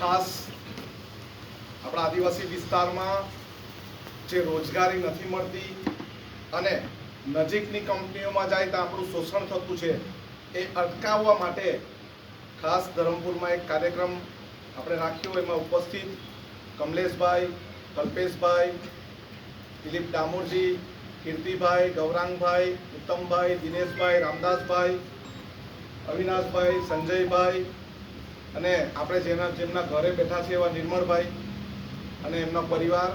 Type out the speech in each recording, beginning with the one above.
ખાસ આપણા આદિવાસી વિસ્તારમાં જે રોજગારી નથી મળતી અને નજીકની કંપનીઓમાં જાય તો આપણું શોષણ થતું છે, એ અટકાવવા માટે ખાસ ધરમપુરમાં એક કાર્યક્રમ આપણે રાખ્યો, એમાં ઉપસ્થિત કમલેશભાઈ, કલ્પેશભાઈ, દિલીપ ડામોરજી, કીર્તિભાઈ, ગૌરાંગભાઈ, ઉત્તમભાઈ, દિનેશભાઈ, રામદાસભાઈ, અવિનાશભાઈ, સંજયભાઈ અને આપણે જેના જેમના ઘરે બેઠા છે એવા નિર્મળભાઈ અને એમનો પરિવાર.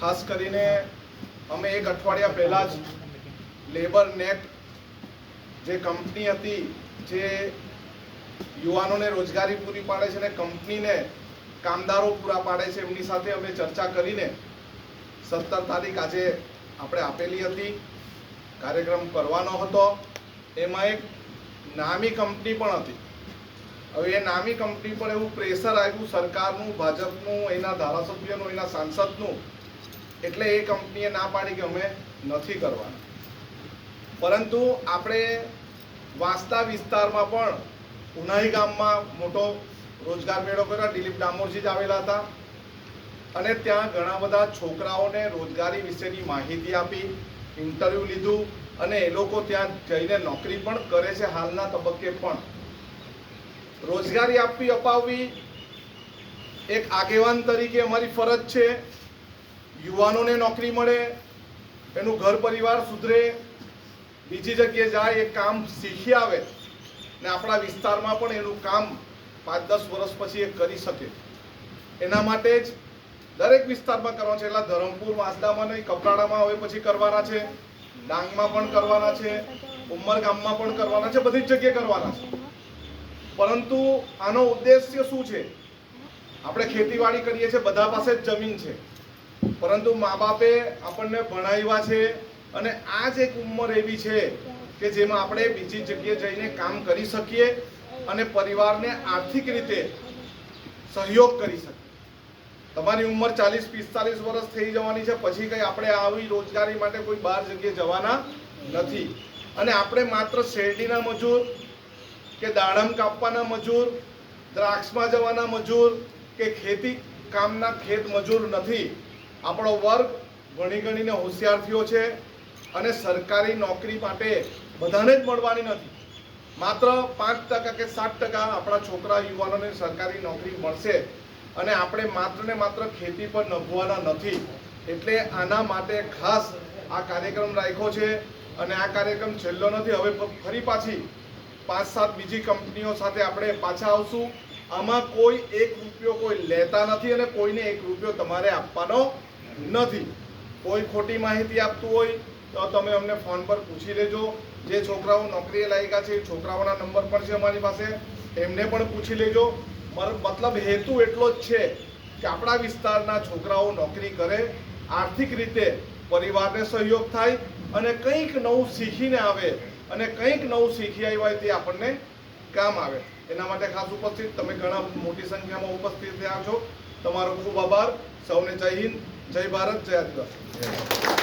ખાસ કરીને અમે એક અઠવાડિયા પહેલાં જ લેબર નેટ જે કંપની હતી, જે યુવાનોને રોજગારી પૂરી પાડે છે અને કંપનીને કામદારો પૂરા પાડે છે, એમની સાથે અમે ચર્ચા કરીને સત્તર તારીખ આજે આપણે આપેલી હતી. કાર્યક્રમ કરવાનો હતો. એમાં એક નામી કંપની પણ હતી. હવે એ નામી કંપની પર એવું પ્રેશર આવ્યું, સરકારનું, ભાજપનું, એના ધારાસભ્યનું, એના સાંસદનું, એટલે એ કંપનીએ ના પાડી કે અમે નથી કરવાના. પરંતુ આપણે વાંસદા વિસ્તારમાં પણ ઉનાઈ ગામમાં મોટો રોજગાર મેળો કર્યો, દિલીપ ડામોરજી જ આવેલા હતા. અને ત્યાં ઘણા બધા છોકરાઓને રોજગારી વિશેની માહિતી આપી, ઇન્ટરવ્યૂ લીધું અને એ લોકો ત્યાં જઈને નોકરી પણ કરે છે હાલના તબક્કે પણ. રોજગારી આપવી, અપાવવી એક આગેવાન તરીકે અમારી ફરજ છે. યુવાનોને નોકરી મળે, એનું ઘર પરિવાર સુધરે, બીજી જગ્યાએ જાય, એ કામ શીખી આવે ને આપણા વિસ્તારમાં પણ એનું કામ પાંચ, દસ વર્ષ પછી એ કરી શકે. એના માટે જ દરેક વિસ્તારમાં કરવાનું છે. એટલે ધરમપુર, વાંસદામાં નહીં, કપરાડામાં હવે પછી કરવાના છે. ડાંગમાં પણ કરવાના છે. ઉમરગામમાં પણ કરવાના છે. બધી જ જગ્યાએ કરવાના છે. પરંતુ આનો ઉદ્દેશ્ય શું છે? આપણે ખેતીવાડી કરીએ છીએ, બધા પાસે જ જમીન છે. પરંતુ મા બાપે આપણને ભણાવ્યા છે અને આ જ એક ઉંમર એવી છે કે જેમાં આપણે બીજી જગ્યાએ જઈને કામ કરી શકીએ અને પરિવારને આર્થિક રીતે સહયોગ કરી શકીએ. તમારી ઉંમર ચાલીસ, પિસ્તાલીસ વર્ષ થઈ જવાની છે, પછી કંઈ આપણે આવી રોજગારી માટે કોઈ બહાર જગ્યાએ જવાના નથી. અને આપણે માત્ર શેરડીના મજૂર કે દાડમ કાપવાના મજૂર, દ્રાક્ષમાં જવાના મજૂર કે ખેતી કામના ખેત મજૂર નથી. આપણો વર્ગ ભણી ગણીને હોશિયાર છે અને સરકારી નોકરી માટે બધાને જ મળવાની નથી. માત્ર પાંચ ટકા કે સાત ટકા આપણા છોકરા, યુવાનોને સરકારી નોકરી મળશે અને આપણે માત્ર ને માત્ર ખેતી પર નભવાના નથી. એટલે આના માટે ખાસ આ કાર્યક્રમ રાખ્યો છે અને આ કાર્યક્રમ છેલ્લો નથી, હવે ફરી પાછી પાંચ સાત બીજી કંપનીઓ સાથે આપણે પાછા આવશું. આમાં કોઈ એક રૂપિયો કોઈ લેતા નથી અને કોઈને એક રૂપિયો તમારે આપવાનો નથી. કોઈ ખોટી માહિતી આપતું હોય તો તમે અમને ફોન પર પૂછી લેજો. જે છોકરાઓ નોકરીએ લાયકા છે એ છોકરાઓના નંબર પણ છે અમારી પાસે. એમને પણ પૂછી લેજો. મારો મતલબ હેતુ એટલો જ છે કે આપણા વિસ્તારના છોકરાઓ નોકરી કરે, આર્થિક રીતે પરિવારને સહયોગ થાય અને કંઈક નવું શીખીને આવે અને કંઈક નવું શીખી આવ્યા હોય તે આપણને કામ આવે. એના માટે ખાસ ઉપસ્થિત તમે ઘણા મોટી સંખ્યામાં ઉપસ્થિત થયા છો. તમારો ખૂબ આભાર. સૌને જય હિન્દ, જય ભારત, જય આદિવાસી.